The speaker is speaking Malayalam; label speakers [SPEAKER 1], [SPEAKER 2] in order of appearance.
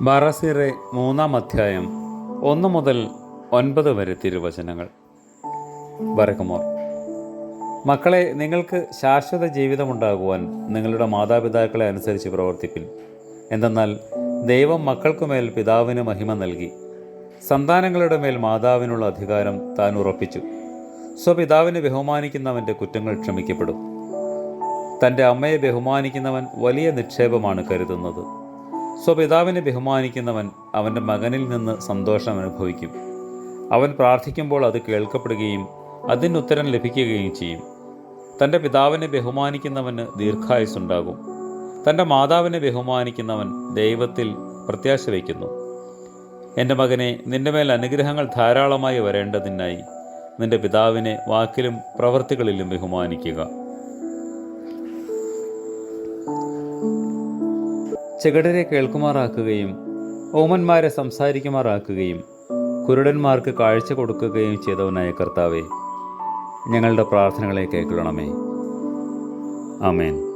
[SPEAKER 1] ബാറാസീറെ മൂന്നാം അധ്യായം ഒന്ന് മുതൽ ഒൻപത് വരെ തിരുവചനങ്ങൾ. ബരക്കുമോർ മക്കളെ നിങ്ങൾക്ക് ശാശ്വത ജീവിതമുണ്ടാകുവാൻ നിങ്ങളുടെ മാതാപിതാക്കളെ അനുസരിച്ച് പ്രവർത്തിപ്പിൻ. എന്തെന്നാൽ ദൈവം മക്കൾക്കുമേൽ പിതാവിന് മഹിമ നൽകി. സന്താനങ്ങളുടെ മേൽ മാതാവിനുള്ള അധികാരം താൻ ഉറപ്പിച്ചു. സ്വപിതാവിനെ ബഹുമാനിക്കുന്നവന്റെ കുറ്റങ്ങൾ ക്ഷമിക്കപ്പെടും. തന്റെ അമ്മയെ ബഹുമാനിക്കുന്നവൻ വലിയ നിക്ഷേപമാണ് കരുതുന്നത്. സ്വപിതാവിനെ ബഹുമാനിക്കുന്നവൻ അവന്റെ മകനിൽ നിന്ന് സന്തോഷം അനുഭവിക്കും. അവൻ പ്രാർത്ഥിക്കുമ്പോൾ അത് കേൾക്കപ്പെടുകയും അതിന് ഉത്തരം ലഭിക്കുകയും ചെയ്യും. തന്റെ പിതാവിനെ ബഹുമാനിക്കുന്നവന് ദീർഘായുസ്സുണ്ടാകും. തന്റെ മാതാവിനെ ബഹുമാനിക്കുന്നവൻ ദൈവത്തിൽ പ്രത്യാശ വയ്ക്കുന്നു. എന്റെ മകനെ നിന്റെ മേൽ അനുഗ്രഹങ്ങൾ ധാരാളമായി വരേണ്ടതിനായി നിന്റെ പിതാവിനെ വാക്കിലും പ്രവൃത്തികളിലും ബഹുമാനിക്കുക. ചെകടരെ കേൾക്കുമാറാക്കുകയും ഓമന്മാരെ സംസാരിക്കുമാറാക്കുകയും കുരുടന്മാർക്ക് കാഴ്ച കൊടുക്കുകയും ചെയ്തവനായ കർത്താവെ ഞങ്ങളുടെ പ്രാർത്ഥനകളെ കേൾക്കണമേ. ആമേൻ.